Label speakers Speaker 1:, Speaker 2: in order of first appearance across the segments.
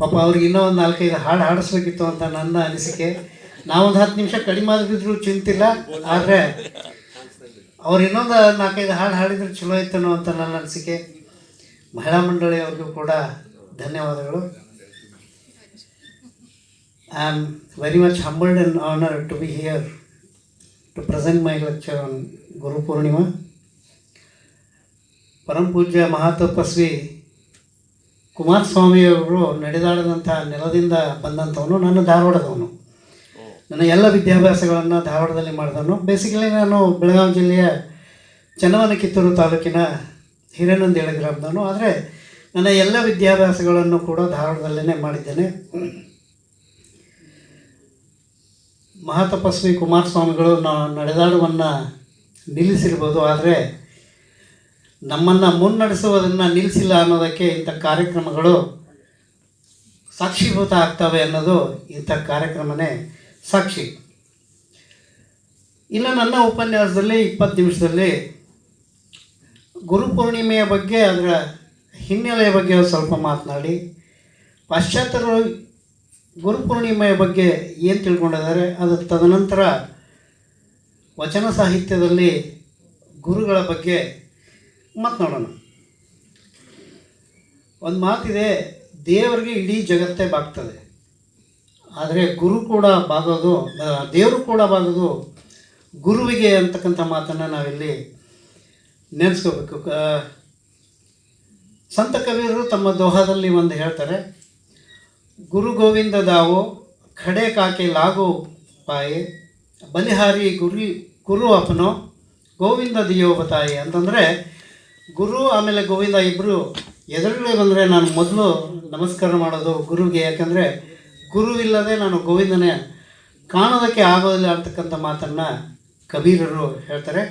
Speaker 1: ಪಾಪ ಅವ್ರಿಗೆ ಇನ್ನೂ ಒಂದು ನಾಲ್ಕೈದು ಹಾಡು ಹಾಡಿಸ್ಬೇಕಿತ್ತು ಅಂತ ನನ್ನ ಅನಿಸಿಕೆ. ನಾವೊಂದು ಹತ್ತು ನಿಮಿಷ ಕಡಿಮೆ ಆಗಿದ್ರು ಚಿಂತಿಲ್ಲ, ಆದರೆ ಅವ್ರು ಇನ್ನೊಂದು ನಾಲ್ಕೈದು ಹಾಡು ಹಾಡಿದ್ರೆ ಚಲೋ ಇತ್ತನೋ ಅಂತ ನನ್ನ ಅನಿಸಿಕೆ. ಮಹಿಳಾ ಮಂಡಳಿಯವ್ರಿಗೂ ಕೂಡ ಧನ್ಯವಾದಗಳು. I am very much humbled and honour to be here to present my lecture on Guru Purnima ಪರಮ ಪೂಜ್ಯ ಮಹಾತಪಸ್ವಿ ಕುಮಾರಸ್ವಾಮಿಯವರು ನಡೆದಾಡಿದಂಥ ನೆಲದಿಂದ ಬಂದಂಥವನು, ನನ್ನ ಧಾರವಾಡದವನು. ನನ್ನ ಎಲ್ಲ ವಿದ್ಯಾಭ್ಯಾಸಗಳನ್ನು ಧಾರವಾಡದಲ್ಲಿ ಮಾಡಿದವನು. ಬೇಸಿಕಲಿ ನಾನು ಬೆಳಗಾವಿ ಜಿಲ್ಲೆಯ ಚನ್ನವನ ಕಿತ್ತೂರು ತಾಲೂಕಿನ ಹಿರೇನಂದೇಳಿ ಗ್ರಾಮದವನು. ಆದರೆ ನನ್ನ ಎಲ್ಲ ವಿದ್ಯಾಭ್ಯಾಸಗಳನ್ನು ಕೂಡ ಧಾರವಾಡದಲ್ಲೇ ಮಾಡಿದ್ದೇನೆ. ಮಹಾತಪಸ್ವಿ ಕುಮಾರಸ್ವಾಮಿಗಳು ನಡೆದಾಡುವನ್ನು ನಿಲ್ಲಿಸಿರ್ಬೋದು, ಆದರೆ ನಮ್ಮನ್ನು ಮುನ್ನಡೆಸುವುದನ್ನು ನಿಲ್ಲಿಸಿಲ್ಲ ಅನ್ನೋದಕ್ಕೆ ಇಂಥ ಕಾರ್ಯಕ್ರಮಗಳು ಸಾಕ್ಷೀಭೂತ ಆಗ್ತವೆ ಅನ್ನೋದು ಇಂಥ ಕಾರ್ಯಕ್ರಮನೇ ಸಾಕ್ಷಿ. ಇನ್ನು ನನ್ನ ಉಪನ್ಯಾಸದಲ್ಲಿ ಇಪ್ಪತ್ತು ನಿಮಿಷದಲ್ಲಿ ಗುರುಪೂರ್ಣಿಮೆಯ ಬಗ್ಗೆ ಅದರ ಹಿನ್ನೆಲೆಯ ಬಗ್ಗೆ ಸ್ವಲ್ಪ ಮಾತನಾಡಿ. ಪಾಶ್ಚಾತ್ಯರು ಗುರುಪೂರ್ಣಿಮೆಯ ಬಗ್ಗೆ ಏನು ತಿಳ್ಕೊಂಡಿದ್ದಾರೆ, ಅದು ತದನಂತರ ವಚನ ಸಾಹಿತ್ಯದಲ್ಲಿ ಗುರುಗಳ ಬಗ್ಗೆ ಮಾತನಾಡೋಣ. ಒಂದು ಮಾತಿದೆ, ದೇವರಿಗೆ ಇಡೀ ಜಗತ್ತೇ ಬಾಗ್ತದೆ. ಆದರೆ ಗುರು ಕೂಡ ಬಾಗೋದು ದೇವರು ಕೂಡ ಬಾಗೋದು ಗುರುವಿಗೆ ಅಂತಕ್ಕಂಥ ಮಾತನ್ನು ನಾವಿಲ್ಲಿ ನೆನೆಸ್ಕೋಬೇಕು. ಸಂತ ಕವಿಯರು ತಮ್ಮ ದೋಹದಲ್ಲಿ ಒಂದು ಹೇಳ್ತಾರೆ, ಗುರು ಗೋವಿಂದ ದಾವು, ಖಡೆ ಕಾಕೆ ಲಾಗೋ ಪಾಯೆ, ಬಲಿಹಾರಿ ಗುರಿ, ಗುರು ಅಪನೋ, ಗೋವಿಂದ ದಿಯೋ ಬತಾಯಿ. ಅಂತಂದರೆ ಗುರು, ಆಮೇಲೆ ಗೋವಿಂದ ಇಬ್ಬರು ಎದುರುಗಡೆ ಬಂದರೆ ನಾನು ಮೊದಲು ನಮಸ್ಕಾರ ಮಾಡೋದು ಗುರುಗೆ ಯಾಕಂದರೆ ಗುರುವಿಲ್ಲದೆ ನಾನು ಗೋವಿಂದನೇ ಕಾಣೋದಕ್ಕೆ ಆಗೋದಿಲ್ಲ ಅಂತಕ್ಕಂಥ ಮಾತನ್ನು ಕಬೀರರು ಹೇಳ್ತಾರೆ.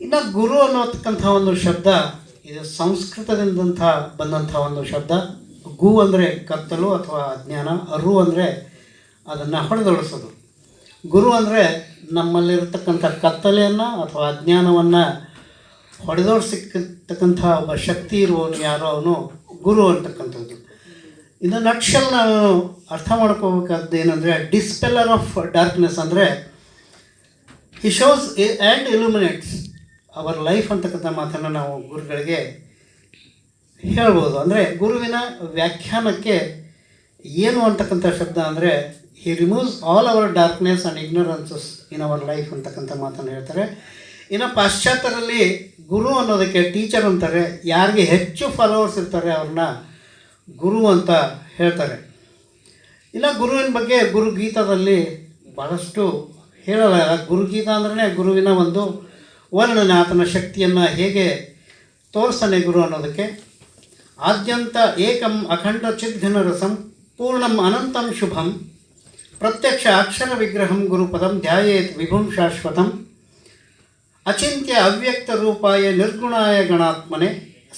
Speaker 1: ಇನ್ನು ಗುರು ಅನ್ನೋತಕ್ಕಂಥ ಒಂದು ಶಬ್ದ, ಇದು ಸಂಸ್ಕೃತದಿಂದಂಥ ಬಂದಂಥ ಒಂದು ಶಬ್ದ. ಗು ಅಂದರೆ ಕತ್ತಲು ಅಥವಾ ಅಜ್ಞಾನ, ಅರು ಅಂದರೆ ಅದನ್ನು ಹೊಡೆದೊಡಿಸೋದು. ಗುರು ಅಂದರೆ ನಮ್ಮಲ್ಲಿರತಕ್ಕಂಥ ಕತ್ತಲೆಯನ್ನು ಅಥವಾ ಅಜ್ಞಾನವನ್ನು ಹೊಡೆದೋಡ್ಸಿರ್ತಕ್ಕಂಥ ಒಬ್ಬ ಶಕ್ತಿ ಇರುವವನು ಯಾರೋ ಅವನು ಗುರು ಅಂತಕ್ಕಂಥದ್ದು. ಇನ್ನು ನಕ್ಷಲ್ ನಾವು ಅರ್ಥ ಮಾಡ್ಕೋಬೇಕಾದ್ದು ಏನಂದರೆ, ಡಿಸ್ಪೆಲ್ಲರ್ ಆಫ್ ಡಾರ್ಕ್ನೆಸ್ ಅಂದರೆ, he shows and illuminates our life ಅಂತಕ್ಕಂಥ ಮಾತನ್ನು ನಾವು ಗುರುಗಳಿಗೆ ಹೇಳ್ಬೋದು. ಅಂದರೆ ಗುರುವಿನ ವ್ಯಾಖ್ಯಾನಕ್ಕೆ ಏನು ಅಂತಕ್ಕಂಥ ಶಬ್ದ ಅಂದರೆ, he removes all our darkness and ignorances in our life ಅಂತಕ್ಕಂಥ ಮಾತನ್ನು ಹೇಳ್ತಾರೆ. ಇನ್ನು ಪಾಶ್ಚಾತ್ಯರಲ್ಲಿ ಗುರು ಅನ್ನೋದಕ್ಕೆ ಟೀಚರ್ ಅಂತಾರೆ, ಯಾರಿಗೆ ಹೆಚ್ಚು ಫಾಲೋವರ್ಸ್ ಇರ್ತಾರೆ ಅವ್ರನ್ನ ಗುರು ಅಂತ ಹೇಳ್ತಾರೆ. ಇನ್ನು ಗುರುವಿನ ಬಗ್ಗೆ ಗುರುಗೀತದಲ್ಲಿ ಭಾಳಷ್ಟು ಹೇಳಲ್ಲ, ಗುರುಗೀತ ಅಂದ್ರೆ ಗುರುವಿನ ಒಂದು ವರ್ಣನೆ ಆತನ ಶಕ್ತಿಯನ್ನು ಹೇಗೆ ತೋರಿಸ್ತಾನೆ ಗುರು ಅನ್ನೋದಕ್ಕೆ. ಆದ್ಯಂತ ಏಕಂ ಅಖಂಡ ಚಿದ್ಘನ ರಸಂ ಪೂರ್ಣಂ ಅನಂತಂ ಶುಭಂ ಪ್ರತ್ಯಕ್ಷ ಅಕ್ಷರ ವಿಗ್ರಹಂ ಗುರುಪದಂ ಧ್ಯಾಯೇತ್ ವಿಭುಂ ಶಾಶ್ವತಂ ಅಚಿಂತ್ಯ ಅವ್ಯಕ್ತ ರೂಪಾಯ ನಿರ್ಗುಣಾಯ ಗಣಾತ್ಮನೆ,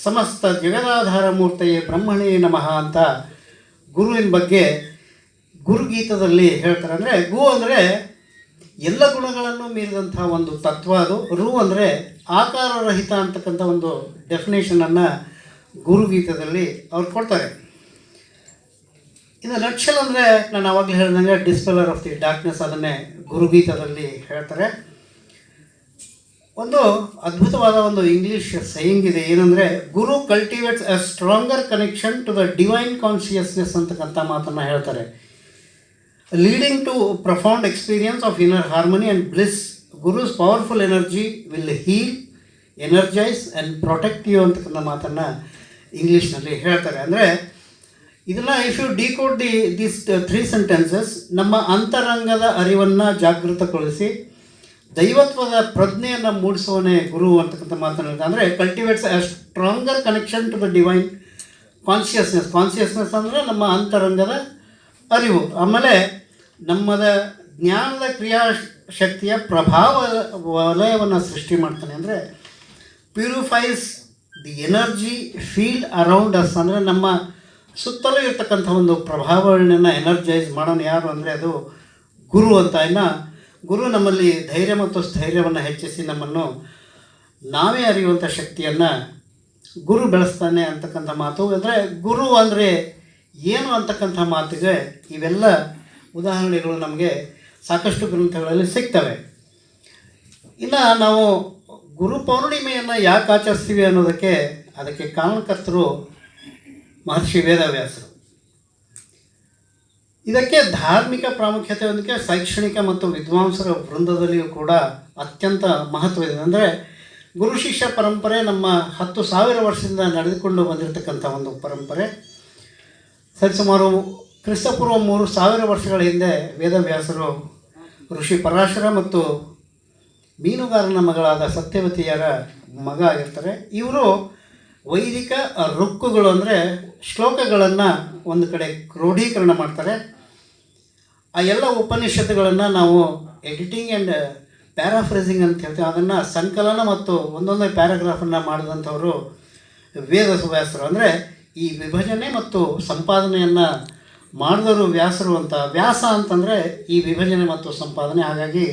Speaker 1: ಸಮಸ್ತ ಜಗದಾಧಾರ ಮೂರ್ತೆಯೇ ಬ್ರಹ್ಮಣೇ ನಮಃ ಅಂತ ಗುರುವಿನ ಬಗ್ಗೆ ಗುರುಗೀತದಲ್ಲಿ ಹೇಳ್ತಾರೆ. ಅಂದರೆ ಗು ಅಂದರೆ ಎಲ್ಲ ಗುಣಗಳನ್ನು ಮೀರಿದಂಥ ಒಂದು ತತ್ವ ಅದು. ರು ಅಂದರೆ ಆಕಾರರಹಿತ ಅಂತಕ್ಕಂಥ ಒಂದು ಡೆಫಿನೇಷನನ್ನು ಗುರುಗೀತದಲ್ಲಿ ಅವ್ರು ಕೊಡ್ತಾರೆ. ಇನ್ನು ನಕ್ಷಲ್ ಅಂದರೆ ನಾನು ಆವಾಗಲೇ ಹೇಳ್ದಂಗೆ ಡಿಸ್ಪೆಲರ್ ಆಫ್ ದಿ ಡಾರ್ಕ್ನೆಸ್ ಅದನ್ನೇ ಗುರುಗೀತದಲ್ಲಿ ಹೇಳ್ತಾರೆ. ಒಂದು ಅದ್ಭುತವಾದ ಒಂದು ಇಂಗ್ಲೀಷ್ ಸೈಯಿಂಗ್ ಇದೆ. ಏನಂದರೆ, guru cultivates a stronger connection to the divine consciousness ಅಂತಕ್ಕಂಥ ಮಾತನ್ನು ಹೇಳ್ತಾರೆ. Leading to profound experience of inner harmony and bliss guru's powerful energy will heal energizes and protect you ಅಂತಕ್ಕಂಥ ಮಾತನ್ನು ಇಂಗ್ಲೀಷ್ನಲ್ಲಿ ಹೇಳ್ತಾರೆ. ಅಂದರೆ, ಇದನ್ನ if you decode the this three sentences ನಮ್ಮ ಅಂತರಂಗದ ಅರಿವನ್ನು ಜಾಗೃತಗೊಳಿಸಿ ದೈವತ್ವದ ಪ್ರಜ್ಞೆಯನ್ನು ಮೂಡಿಸೋನೇ ಗುರು ಅಂತಕ್ಕಂಥ ಮಾತನ್ನು ಹೇಳ್ತಾರೆ ಅಂದರೆ cultivates a stronger connection to the divine consciousness consciousness ಅಂದರೆ ನಮ್ಮ ಅಂತರಂಗದ ಅರಿವು. ಆಮೇಲೆ ನಮ್ಮದ ಜ್ಞಾನದ ಕ್ರಿಯಾ ಶಕ್ತಿಯ ಪ್ರಭಾವ ವಲಯವನ್ನು ಸೃಷ್ಟಿ ಮಾಡ್ತಾನೆ ಅಂದರೆ purifies the energy feel around us ಅಂದರೆ ನಮ್ಮ ಸುತ್ತಲೂ ಇರ್ತಕ್ಕಂಥ ಒಂದು ಪ್ರಭಾವವನ್ನು ಎನರ್ಜೈಸ್ ಮಾಡೋಣ ಯಾರು ಅಂದರೆ ಅದು ಗುರು ಅಂತ ಇನ್ನು ಗುರು ನಮ್ಮಲ್ಲಿ ಧೈರ್ಯ ಮತ್ತು ಸ್ಥೈರ್ಯವನ್ನು ಹೆಚ್ಚಿಸಿ ನಮ್ಮನ್ನು ನಾವೇ ಅರಿಯುವಂಥ ಶಕ್ತಿಯನ್ನು ಗುರು ಬೆಳೆಸ್ತಾನೆ ಅಂತಕ್ಕಂಥ ಮಾತು. ಅಂದರೆ ಗುರು ಅಂದರೆ ಏನು ಅಂತಕ್ಕಂಥ ಮಾತಿಗೆ ಇವೆಲ್ಲ ಉದಾಹರಣೆಗಳು ನಮಗೆ ಸಾಕಷ್ಟು ಗ್ರಂಥಗಳಲ್ಲಿ ಸಿಗ್ತವೆ. ಇನ್ನು ನಾವು ಗುರು ಪೌರ್ಣಿಮೆಯನ್ನು ಯಾಕೆ ಆಚರಿಸ್ತೀವಿ ಅನ್ನೋದಕ್ಕೆ ಅದಕ್ಕೆ ಕಾರಣಕರ್ತರು ಮಹರ್ಷಿ ವೇದವ್ಯಾಸರು. ಇದಕ್ಕೆ ಧಾರ್ಮಿಕ ಪ್ರಾಮುಖ್ಯತೆ ಒಂದಕ್ಕೆ ಶೈಕ್ಷಣಿಕ ಮತ್ತು ವಿದ್ವಾಂಸರ ವೃಂದದಲ್ಲಿಯೂ ಕೂಡ ಅತ್ಯಂತ ಮಹತ್ವ ಇದೆ. ಅಂದರೆ ಗುರು ಶಿಷ್ಯ ಪರಂಪರೆ ನಮ್ಮ ಹತ್ತು ಸಾವಿರ ವರ್ಷದಿಂದ ನಡೆದುಕೊಂಡು ಬಂದಿರತಕ್ಕಂಥ ಒಂದು ಪರಂಪರೆ. ಸರಿಸುಮಾರು ಕ್ರಿಸ್ತಪೂರ್ವ ಮೂರು ಸಾವಿರ ವರ್ಷಗಳ ಹಿಂದೆ ವೇದವ್ಯಾಸರು ಋಷಿ ಪರಾಶರ ಮತ್ತು ಮೀನುಗಾರನ ಮಗಳಾದ ಸತ್ಯವತಿಯರ ಮಗ ಆಗಿರ್ತಾರೆ. ಇವರು ವೈದಿಕ ರುಕ್ಕುಗಳು ಅಂದರೆ ಶ್ಲೋಕಗಳನ್ನು ಒಂದು ಕಡೆ ಕ್ರೋಢೀಕರಣ ಮಾಡ್ತಾರೆ. ಆ ಎಲ್ಲ ಉಪನಿಷತ್ತುಗಳನ್ನು ನಾವು ಎಡಿಟಿಂಗ್ ಆ್ಯಂಡ್ ಪ್ಯಾರಾಫ್ರೇಸಿಂಗ್ ಅಂತ ಹೇಳ್ತೀವಿ. ಅದನ್ನು ಸಂಕಲನ ಮತ್ತು ಒಂದೊಂದೇ ಪ್ಯಾರಾಗ್ರಾಫನ್ನು ಮಾಡಿದಂಥವರು ವೇದ ವ್ಯಾಸರು ಅಂದರೆ ಈ ವಿಭಜನೆ ಮತ್ತು ಸಂಪಾದನೆಯನ್ನು ಮಾಡಿದವರು ವ್ಯಾಸರು ಅಂತ. ವ್ಯಾಸ ಅಂತಂದರೆ ಈ ವಿಭಜನೆ ಮತ್ತು ಸಂಪಾದನೆ. ಹಾಗಾಗಿ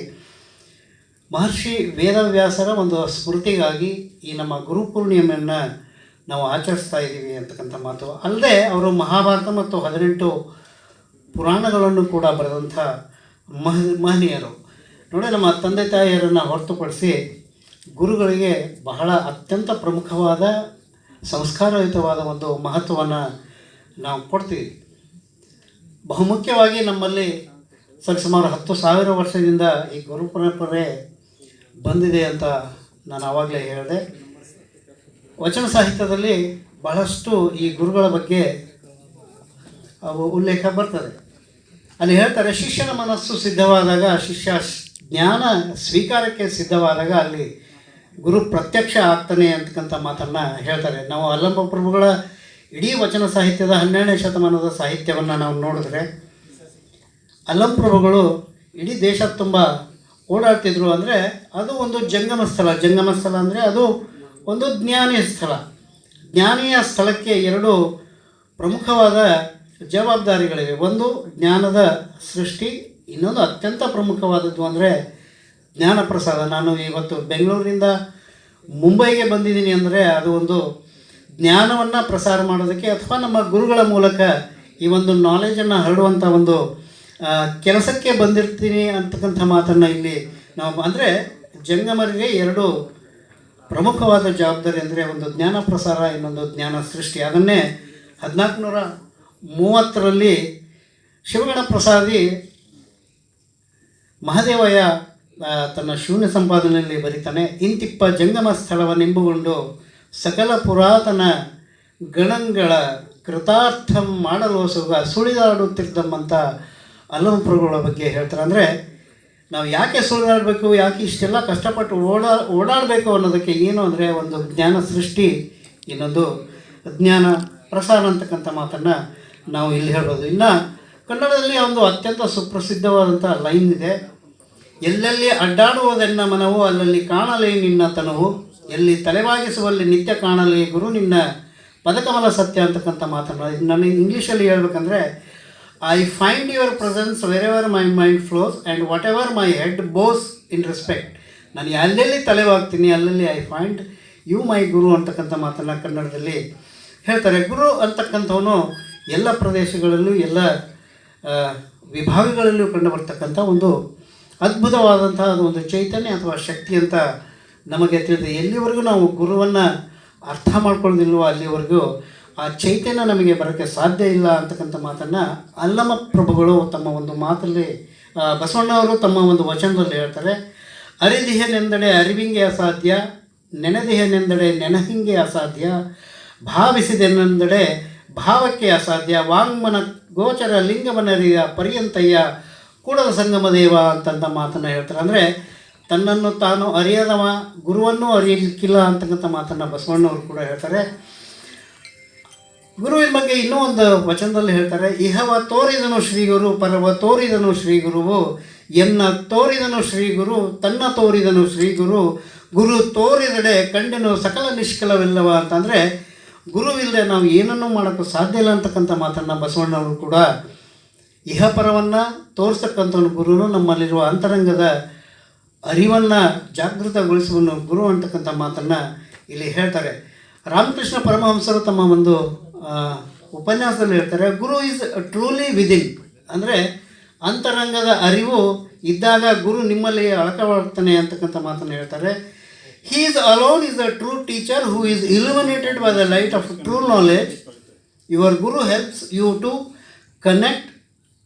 Speaker 1: ಮಹರ್ಷಿ ವೇದವ್ಯಾಸರ ಒಂದು ಸ್ಮೃತಿಗಾಗಿ ಈ ನಮ್ಮ ಗುರುಪೂರ್ಣಿಮೆಯನ್ನು ನಾವು ಆಚರಿಸ್ತಾ ಇದ್ದೀವಿ ಅಂತಕ್ಕಂಥ ಮಾತು. ಅಲ್ಲದೆ ಅವರು ಮಹಾಭಾರತ ಮತ್ತು ಹದಿನೆಂಟು ಪುರಾಣಗಳನ್ನು ಕೂಡ ಬರೆದಂಥ ಮಹ, ಮಹನೀಯರು. ನೋಡಿ ನಮ್ಮ ತಂದೆ ತಾಯಿಯರನ್ನು ಹೊರತುಪಡಿಸಿ ಗುರುಗಳಿಗೆ ಬಹಳ ಅತ್ಯಂತ ಪ್ರಮುಖವಾದ, ಸಂಸ್ಕಾರಯುತವಾದ ಒಂದು ಮಹತ್ವವನ್ನು ನಾವು ಕೊಡ್ತೀವಿ. ಬಹುಮುಖ್ಯವಾಗಿ ನಮ್ಮಲ್ಲಿ ಸರಿಸುಮಾರು ಹತ್ತು ಸಾವಿರ ವರ್ಷದಿಂದ ಈ ಗುರು ಪರಂಪರೆ ಬಂದಿದೆ ಅಂತ ನಾನು ಆವಾಗಲೇ ಹೇಳಿದೆ. ವಚನ ಸಾಹಿತ್ಯದಲ್ಲಿ ಬಹಳಷ್ಟು ಈ ಗುರುಗಳ ಬಗ್ಗೆ ಉಲ್ಲೇಖ ಬರ್ತದೆ. ಅಲ್ಲಿ ಹೇಳ್ತಾರೆ, ಶಿಷ್ಯನ ಮನಸ್ಸು ಸಿದ್ಧವಾದಾಗ, ಶಿಷ್ಯ ಜ್ಞಾನ ಸ್ವೀಕಾರಕ್ಕೆ ಸಿದ್ಧವಾದಾಗ ಅಲ್ಲಿ ಗುರು ಪ್ರತ್ಯಕ್ಷ ಆಗ್ತಾನೆ ಅಂತಕ್ಕಂಥ ಮಾತನ್ನು ಹೇಳ್ತಾರೆ. ನಾವು ಅಲ್ಲಂಬ ಪ್ರಭುಗಳ ಇಡೀ ವಚನ ಸಾಹಿತ್ಯದ ಹನ್ನೆರಡನೇ ಶತಮಾನದ ಸಾಹಿತ್ಯವನ್ನು ನಾವು ನೋಡಿದ್ರೆ ಅಲ್ಲಂ ಪ್ರಭುಗಳು ಇಡೀ ದೇಶ ತುಂಬ ಓಡಾಡ್ತಿದ್ರು ಅಂದರೆ ಅದು ಒಂದು ಜಂಗಮ ಸ್ಥಳ ಜಂಗಮ ಸ್ಥಳ ಅಂದರೆ ಅದು ಒಂದು ಜ್ಞಾನಿಯ ಸ್ಥಳ. ಜ್ಞಾನಿಯ ಸ್ಥಳಕ್ಕೆ ಎರಡು ಪ್ರಮುಖವಾದ ಜವಾಬ್ದಾರಿಗಳಿವೆ. ಒಂದು, ಜ್ಞಾನದ ಸೃಷ್ಟಿ. ಇನ್ನೊಂದು ಅತ್ಯಂತ ಪ್ರಮುಖವಾದದ್ದು ಅಂದರೆ ಜ್ಞಾನ ಪ್ರಸಾದ ನಾನು ಇವತ್ತು ಬೆಂಗಳೂರಿನಿಂದ ಮುಂಬೈಗೆ ಬಂದಿದ್ದೀನಿ ಅಂದರೆ ಅದು ಒಂದು ಜ್ಞಾನವನ್ನು ಪ್ರಸಾರ ಮಾಡೋದಕ್ಕೆ ಅಥವಾ ನಮ್ಮ ಗುರುಗಳ ಮೂಲಕ ಈ ಒಂದು ನಾಲೆಜನ್ನು ಹರಡುವಂಥ ಒಂದು ಕೆಲಸಕ್ಕೆ ಬಂದಿರ್ತೀನಿ ಅಂತಕ್ಕಂಥ ಮಾತನ್ನು ಇಲ್ಲಿ ನಾವು ಅಂದರೆ ಜಂಗಮರಿಗೆ ಎರಡು ಪ್ರಮುಖವಾದ ಜವಾಬ್ದಾರಿ ಅಂದರೆ ಒಂದು ಜ್ಞಾನ ಪ್ರಸಾರ, ಇನ್ನೊಂದು ಜ್ಞಾನ ಸೃಷ್ಟಿ. ಅದನ್ನೇ ಹದಿನಾಲ್ಕುನೂರ ಮೂವತ್ತರಲ್ಲಿ ಶಿವಗಣ ಪ್ರಸಾದಿ ಮಹದೇವಯ್ಯ ತನ್ನ ಶೂನ್ಯ ಸಂಪಾದನೆಯಲ್ಲಿ ಬರೀತಾನೆ. ಇಂತಿಪ್ಪ ಜಂಗಮ ಸ್ಥಳವನ್ನೆಂಬುಗೊಂಡು ಸಕಲ ಪುರಾತನ ಗಣಗಳ ಕೃತಾರ್ಥಂ ಮಾಡಲು ಸುಗ ಅಲಂಪುರಗಳ ಬಗ್ಗೆ ಹೇಳ್ತಾರೆ. ಅಂದರೆ ನಾವು ಯಾಕೆ ಸುಳಿದಾಡಬೇಕು ಯಾಕೆ ಇಷ್ಟೆಲ್ಲ ಕಷ್ಟಪಟ್ಟು ಓಡಾ, ಓಡಾಡಬೇಕು ಅನ್ನೋದಕ್ಕೆ ಏನು ಅಂದರೆ ಒಂದು ಜ್ಞಾನ ಸೃಷ್ಟಿ ಇನ್ನೊಂದು ಜ್ಞಾನ ಪ್ರಸಾರ ಅಂತಕ್ಕಂಥ ಮಾತನ್ನು ನಾವು ಇಲ್ಲಿ ಹೇಳ್ಬೋದು. ಇನ್ನು ಕನ್ನಡದಲ್ಲಿ ಒಂದು ಅತ್ಯಂತ ಸುಪ್ರಸಿದ್ಧವಾದಂಥ ಲೈನ್ ಇದೆ, ಎಲ್ಲೆಲ್ಲಿ ಅಡ್ಡಾಡುವುದೆನ್ನ ಮನವು, ಅಲ್ಲಲ್ಲಿ ಕಾಣಲೇ ನಿನ್ನ ತನವು, ಎಲ್ಲಿ ತಲೆಬಾಗಿಸುವಲ್ಲಿ ನಿತ್ಯ ಕಾಣಲಿ ಗುರು ನಿನ್ನ ಪದಕಮಲ ಸತ್ಯ ಅಂತಕ್ಕಂಥ ಮಾತನ್ನು ನನಗೆ ಇಂಗ್ಲೀಷಲ್ಲಿ ಹೇಳ್ಬೇಕಂದ್ರೆ I find your presence wherever my mind flows and whatever my head bows in respect ನಾನು ಎಲ್ಲೆಲ್ಲಿ ತಲೆವಾಗ್ತೀನಿ, ಅಲ್ಲಲ್ಲಿ I find you my guru ಅಂತಕ್ಕಂಥ ಮಾತನ್ನು ಕನ್ನಡದಲ್ಲಿ ಹೇಳ್ತಾರೆ. ಗುರು ಅಂತಕ್ಕಂಥವನು ಎಲ್ಲ ಪ್ರದೇಶಗಳಲ್ಲೂ, ಎಲ್ಲ ವಿಭಾಗಗಳಲ್ಲೂ ಕಂಡುಬರ್ತಕ್ಕಂಥ ಒಂದು ಅದ್ಭುತವಾದಂತಹ ಒಂದು ಚೈತನ್ಯ ಅಥವಾ ಶಕ್ತಿ ಅಂತ ನಮಗೆ ತಿಳಿದು ಎಲ್ಲಿವರೆಗೂ ನಾವು ಗುರುವನ್ನು ಅರ್ಥ ಮಾಡ್ಕೊಳ್ಳೋದಿಲ್ವೋ, ಅಲ್ಲಿವರೆಗೂ ಆ ಚೈತನ್ಯ ನಮಗೆ ಬರೋಕ್ಕೆ ಸಾಧ್ಯ ಇಲ್ಲ ಅಂತಕ್ಕಂಥ ಮಾತನ್ನು ಅಲ್ಲಮ ಪ್ರಭುಗಳು ತಮ್ಮ ಒಂದು ಮಾತಲ್ಲಿ ಬಸವಣ್ಣವರು ತಮ್ಮ ಒಂದು ವಚನದಲ್ಲಿ ಹೇಳ್ತಾರೆ ಅರಿದಿಹನೆಂದಡೆ ಅರಿವಿಂಗೆ ಅಸಾಧ್ಯ ನೆನೆದಿಹನೆಂದಡೆ ನೆನಹಿಂಗೆ ಅಸಾಧ್ಯ ಭಾವಿಸಿದೆನೆಂದಡೆ ಭಾವಕ್ಕೆ ಅಸಾಧ್ಯ, ವಾಂಗ್ಮನ ಗೋಚರ ಲಿಂಗವನರಿಯ ಪರ್ಯಂತಯ್ಯ, ಕೂಡಲ ಸಂಗಮ ದೇವ ಅಂತಂಥ ಮಾತನ್ನು ಹೇಳ್ತಾರೆ. ಅಂದರೆ ತನ್ನನ್ನು ತಾನು ಅರಿಯದವ, ಗುರುವನ್ನು ಅರಿಯಲಿಕ್ಕಿಲ್ಲ ಅಂತಕ್ಕಂಥ ಮಾತನ್ನು ಬಸವಣ್ಣವರು ಕೂಡ ಹೇಳ್ತಾರೆ. ಗುರುವಿನ ಬಗ್ಗೆ ಇನ್ನೂ ಒಂದು ವಚನದಲ್ಲಿ ಹೇಳ್ತಾರೆ, ಇಹವ ತೋರಿದನು ಶ್ರೀಗುರು, ಪರವ ತೋರಿದನು ಶ್ರೀಗುರುವು, ಎನ್ನ ತೋರಿದನು ಶ್ರೀಗುರು, ತನ್ನ ತೋರಿದನು ಶ್ರೀಗುರು, ಗುರು ತೋರಿದಡೆ ಕಂಡನು ಸಕಲ ನಿಷ್ಕಲವಿಲ್ಲವ ಅಂತಂದರೆ, ಗುರುವಿಲ್ಲದೆ ನಾವು ಏನನ್ನೂ ಮಾಡೋಕ್ಕೂ ಸಾಧ್ಯ ಇಲ್ಲ ಅಂತಕ್ಕಂಥ ಮಾತನ್ನು ಬಸವಣ್ಣವರು ಕೂಡ ಇಹಪರವನ್ನು ತೋರಿಸ್ತಕ್ಕಂಥವನು ಗುರುನು ನಮ್ಮಲ್ಲಿರುವ ಅಂತರಂಗದ ಅರಿವನ್ನು ಜಾಗೃತಗೊಳಿಸುವನು ಗುರು ಅಂತಕ್ಕಂಥ ಮಾತನ್ನು ಇಲ್ಲಿ ಹೇಳ್ತಾರೆ. ರಾಮಕೃಷ್ಣ ಪರಮಹಂಸರು ತಮ್ಮ ಒಂದು ಉಪನ್ಯಾಸದಲ್ಲಿ ಹೇಳ್ತಾರೆ, ಗುರು ಈಸ್ ಟ್ರೂಲಿ ವಿದಿನ್ ಅಂದರೆ ಅಂತರಂಗದ ಅರಿವು ಇದ್ದಾಗ ಗುರು ನಿಮ್ಮಲ್ಲಿ ಅಳಕವಾಡ್ತಾನೆ ಅಂತಕ್ಕಂಥ ಮಾತನ್ನು ಹೇಳ್ತಾರೆ. He is alone is a true teacher who is illuminated by the light of true knowledge your guru helps you to connect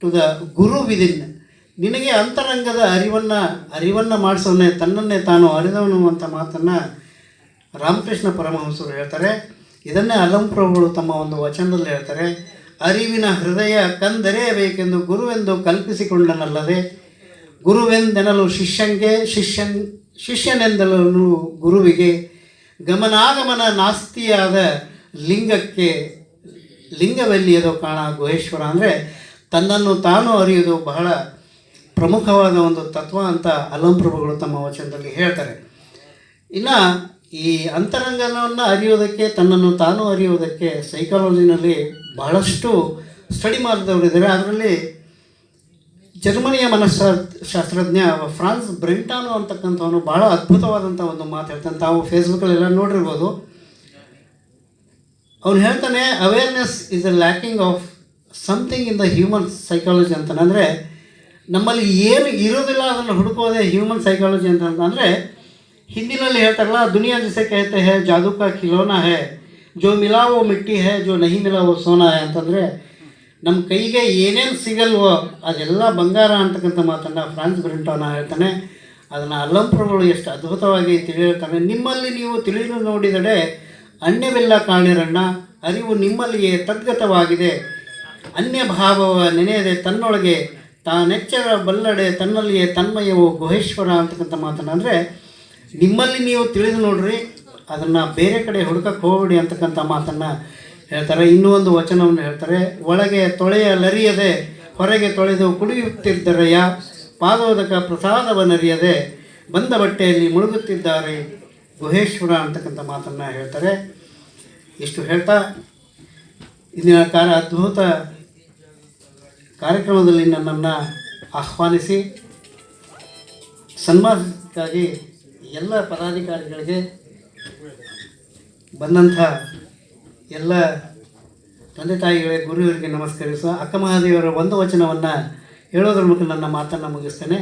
Speaker 1: to the guru within ನಿನಗೆ ಅಂತರಂಗದ ಅರಿವನ್ನು ಅರಿವನ್ನು ಮಾಡಿಸೋನೆ, ತನ್ನನ್ನೇ ತಾನು ಅರಿದವನು ಅಂತ ಮಾತನ್ನು ರಾಮಕೃಷ್ಣ ಪರಮಹಂಸರು ಹೇಳ್ತಾರೆ. ಇದನ್ನೇ ಅಲಂಪ್ರಭುಗಳು ತಮ್ಮ ಒಂದು ವಚನದಲ್ಲಿ ಹೇಳ್ತಾರೆ, ಅರಿವಿನ ಹೃದಯ ಕಂದರೆಯಬೇಕೆಂದು ಗುರುವೆಂದು ಕಲ್ಪಿಸಿಕೊಂಡನಲ್ಲದೆ, ಗುರುವೆಂದೆನಲು ಶಿಷ್ಯಂಗೆ ಶಿಷ್ಯನ್ ಶಿಷ್ಯನೆಂದಲೂ ಗುರುವಿಗೆ ಗಮನಾಗಮನ ನಾಸ್ತಿಯಾದ ಲಿಂಗಕ್ಕೆ ಲಿಂಗವೆಲ್ಲಿಯದು ಕಾಣ ಗುಹೇಶ್ವರ ಅಂದರೆ ತನ್ನನ್ನು ತಾನು ಅರಿಯೋದು ಬಹಳ ಪ್ರಮುಖವಾದ ಒಂದು ತತ್ವ ಅಂತ ಅಲಂಪ್ರಭುಗಳು ತಮ್ಮ ವಚನದಲ್ಲಿ ಹೇಳ್ತಾರೆ. ಇನ್ನು ಈ ಅಂತರಂಗನವನ್ನು ಅರಿಯೋದಕ್ಕೆ, ತನ್ನನ್ನು ತಾನು ಅರಿಯೋದಕ್ಕೆ ಸೈಕಾಲಜಿನಲ್ಲಿ ಬಹಳಷ್ಟು ಸ್ಟಡಿ ಮಾಡಿದವರಿದ್ದಾರೆ ಅದರಲ್ಲಿ ಜರ್ಮನಿಯ ಮನಸ್ಸಾ ಶಾಸ್ತ್ರಜ್ಞ ಫ್ರಾನ್ಸ್ ಬ್ರೆಂಟಾನು ಅಂತಕ್ಕಂಥವನು ಭಾಳ ಅದ್ಭುತವಾದಂಥ ಒಂದು ಮಾತು ಹೇಳ್ತಾನೆ. ತಾವು ಫೇಸ್ಬುಕ್ಕಲ್ಲೆಲ್ಲ ನೋಡಿರ್ಬೋದು. ಅವನು ಹೇಳ್ತಾನೆ awareness is a lacking of something in the human psychology ಅಂತಾನೆ ಅಂದರೆ ನಮ್ಮಲ್ಲಿ ಏನು ಇರೋದಿಲ್ಲ, ಅದನ್ನು ಹುಡುಕೋದೇ ಹ್ಯೂಮನ್ ಸೈಕಾಲಜಿ ಅಂತ ಅಂದರೆ ಹಿಂದಿನಲ್ಲಿ ಹೇಳ್ತಾರಲ್ಲ ದುನಿಯಾ ಜೊತೆ ಕೇಳ್ತೆ ಹೇ ಜಾದುಕ ಖಿಲೋನಾ ಹೇ ಜೋ ಮಿಲಾವೋ ಮಿಟ್ಟಿ ಹೇ ಜೋ ನಹಿ ಮಿಲಾವೋ ಸೋನಾ ಹೇ ಅಂತಂದರೆ ನಮ್ಮ ಕೈಗೆ ಏನೇನು ಸಿಗಲ್ವೋ ಅದೆಲ್ಲ ಬಂಗಾರ ಅಂತಕ್ಕಂಥ ಮಾತನ್ನು ಫ್ರಾನ್ಸ್ ಬ್ರಿಂಟೋನ ಹೇಳ್ತಾನೆ ಅದನ್ನು ಅಲ್ಲಂಪ್ರಗಳು ಎಷ್ಟು ಅದ್ಭುತವಾಗಿ ತಿಳಿಯುತ್ತಾನೆ ನಿಮ್ಮಲ್ಲಿ ನೀವು ತಿಳಿದು ನೋಡಿದಡೆ ಅನ್ಯವೆಲ್ಲ ಕಾಣಿರಣ್ಣ ಅರಿವು ನಿಮ್ಮಲ್ಲಿಯೇ ತದ್ಗತವಾಗಿದೆ ಅನ್ಯ ಭಾವವ ನೆನೆಯದೆ ತನ್ನೊಳಗೆ ತಾನೆಚ್ಚರ ಬಲ್ಲಡೆ ತನ್ನಲ್ಲಿಯೇ ತನ್ಮಯವು ಗುಹೇಶ್ವರ ಅಂತಕ್ಕಂಥ ಮಾತನಾಡಿದ್ರೆ ನಿಮ್ಮಲ್ಲಿ ನೀವು ತಿಳಿದು ನೋಡ್ರಿ, ಅದನ್ನು ಬೇರೆ ಕಡೆ ಹುಡುಕಕ್ಕೆ ಹೋಗಬೇಡಿ ಅಂತಕ್ಕಂಥ ಮಾತನ್ನು ಹೇಳ್ತಾರೆ. ಇನ್ನೂ ವಚನವನ್ನು ಹೇಳ್ತಾರೆ. ಒಳಗೆ ತೊಳೆಯ ಲರಿಯದೆ, ಹೊರಗೆ ತೊಳೆದು ಕುಡಿಯುತ್ತಿದ್ದರೆಯ ಪಾದೋದಕ ಪ್ರಸಾದವನ್ನರಿಯದೆ ಬಂದ ಬಟ್ಟೆಯಲ್ಲಿ ಮುಳುಗುತ್ತಿದ್ದಾರೆ ಗುಹೇಶ್ವರ ಅಂತಕ್ಕಂಥ ಮಾತನ್ನು ಹೇಳ್ತಾರೆ. ಇಷ್ಟು ಹೇಳ್ತಾ, ಇಂದಿನ ಕಾರ ಅದ್ಭುತ ಕಾರ್ಯಕ್ರಮದಲ್ಲಿ ನನ್ನನ್ನು ಆಹ್ವಾನಿಸಿ ಸನ್ಮಾನಕ್ಕಾಗಿ ಎಲ್ಲ ಪದಾಧಿಕಾರಿಗಳಿಗೆ ಬಂದಂಥ ಎಲ್ಲ ತಂದೆ ತಾಯಿಗಳಿಗೆ, ಗುರುವರಿಗೆ ನಮಸ್ಕರಿಸುವ ಅಕ್ಕ ಮಹಾದೇವರ ಒಂದು ವಚನವನ್ನು ಹೇಳೋದ್ರ ಮೂಲಕ ನನ್ನ ಮಾತನ್ನು ಮುಗಿಸ್ತೇನೆ.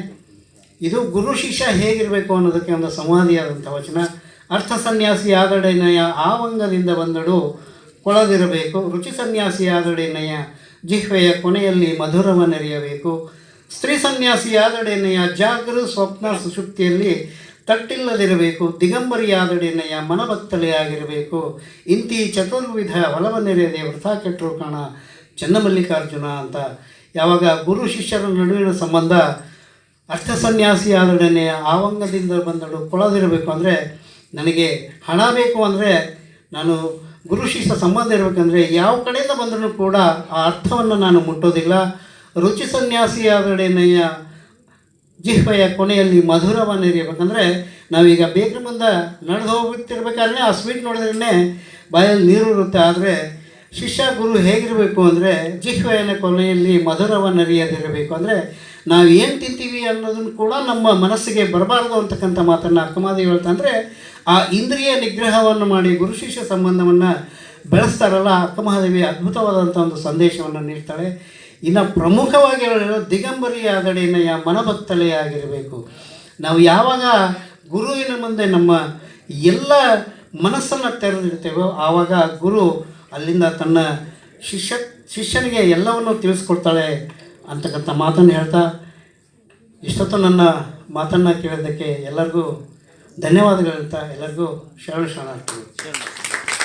Speaker 1: ಇದು ಗುರು ಶಿಷ್ಯ ಹೇಗಿರಬೇಕು ಅನ್ನೋದಕ್ಕೆ ಒಂದು ಸಂವಾದಿಯಾದಂಥ ವಚನ. ಅರ್ಥ ಸನ್ಯಾಸಿ ಆದಡೆನಯ ಆವಂಗದಿಂದ ಬಂದಡು ಕೊಳದಿರಬೇಕು. ರುಚಿ ಸನ್ಯಾಸಿ ಆದಡೆನಯ ಜಿಹ್ವೆಯ ಕೊನೆಯಲ್ಲಿ ಮಧುರವನ್ನೆರೆಯಬೇಕು. ಸ್ತ್ರೀ ಸನ್ಯಾಸಿ ಆದಡೆನಯ ಜಾಗೃ ಸ್ವಪ್ನ ಸುಷುಪ್ತಿಯಲ್ಲಿ ತಟ್ಟಿಲ್ಲದಿರಬೇಕು, ದಿಗಂಬರಿಯಾದಡಿನಯ ಮನಭಕ್ತಲೆಯಾಗಿರಬೇಕು ಇಂತಿ ಚತುರ್ವಿಧ ಒಲವನ್ನೆರೆಯದೆ ವೃಥಾ ಕೆಟ್ಟರು ಕಾಣ, ಚನ್ನಮಲ್ಲಿಕಾರ್ಜುನ ಅಂತ. ಯಾವಾಗ ಗುರು ಶಿಷ್ಯರ ನಡುವಿನ ಸಂಬಂಧ ಅರ್ಥ ಸನ್ಯಾಸಿ ಆದೊಡನೆ ಆವಂಗದಿಂದ ಬಂದಳು ಕೊಳದಿರಬೇಕು ಅಂದರೆ, ನನಗೆ ಹಣ ಬೇಕು ಅಂದರೆ ನಾನು ಗುರು ಶಿಷ್ಯ ಸಂಬಂಧ ಇರಬೇಕಂದ್ರೆ ಯಾವ ಕಡೆಯಿಂದ ಬಂದರೂ ಕೂಡ ಆ ಅರ್ಥವನ್ನು ನಾನು ಮುಟ್ಟೋದಿಲ್ಲ. ರುಚಿ ಸನ್ಯಾಸಿ ಜಿಹ್ವೆಯ ಕೊನೆಯಲ್ಲಿ ಮಧುರವನ್ನು ಇರಬೇಕಂದ್ರೆ ನಾವೀಗ ಬೇಕರಿ ಮುಂದೆ ನಡೆದು ಹೋಗುತ್ತಿರ್ಬೇಕಾದ್ರೆ ಆ ಸ್ವೀಟ್ ನೋಡಿದ್ರೇ ಬಾಯಲ್ಲಿ ನೀರು ಇರುತ್ತೆ. ಆದರೆ ಶಿಷ್ಯ ಗುರು ಹೇಗಿರಬೇಕು ಅಂದರೆ ಜಿಹ್ವೆಯನ ಕೊನೆಯಲ್ಲಿ ಮಧುರವನ್ನು ಅರಿಯದಿರಬೇಕು ಅಂದರೆ ನಾವು ಏನು ತಿಂತೀವಿ ಅನ್ನೋದನ್ನು ಕೂಡ ನಮ್ಮ ಮನಸ್ಸಿಗೆ ಬರಬಾರ್ದು ಅಂತಕ್ಕಂಥ ಮಾತನ್ನು ಅಕ್ಕಮಾದಿ ಹೇಳ್ತಂದರೆ ಆ ಇಂದ್ರಿಯ ನಿಗ್ರಹವನ್ನು ಮಾಡಿ ಗುರು ಶಿಷ್ಯ ಸಂಬಂಧವನ್ನು ಬೆಳೆಸ್ತಾರಲ್ಲ ಅಕ್ಕಮಹಾದೇವಿ ಅದ್ಭುತವಾದಂಥ ಒಂದು ಸಂದೇಶವನ್ನು ನೀಡ್ತಾಳೆ. ಇನ್ನು ಪ್ರಮುಖವಾಗಿ ಹೇಳಲು ದಿಗಂಬರಿಯಾದಡೆನೆಯ ಮನಭಕ್ತಲೆಯಾಗಿರಬೇಕು ನಾವು ಯಾವಾಗ ಗುರುವಿನ ಮುಂದೆ ನಮ್ಮ ಎಲ್ಲ ಮನಸ್ಸನ್ನು ತೆರೆದಿರ್ತೇವೋ ಆವಾಗ ಗುರು ಅಲ್ಲಿಂದ ತನ್ನ ಶಿಷ್ಯ ಶಿಷ್ಯನಿಗೆ ಎಲ್ಲವನ್ನು ತಿಳಿಸ್ಕೊಡ್ತಾಳೆ ಅಂತಕ್ಕಂಥ ಮಾತನ್ನು ಹೇಳ್ತಾ ಇಷ್ಟೊತ್ತು ನನ್ನ ಮಾತನ್ನು ಕೇಳೋದಕ್ಕೆ ಎಲ್ಲರಿಗೂ ಧನ್ಯವಾದಗಳು ಎಲ್ಲರಿಗೂ ಶರಣ ಶರಣಾರ್ಥಿಗಳು.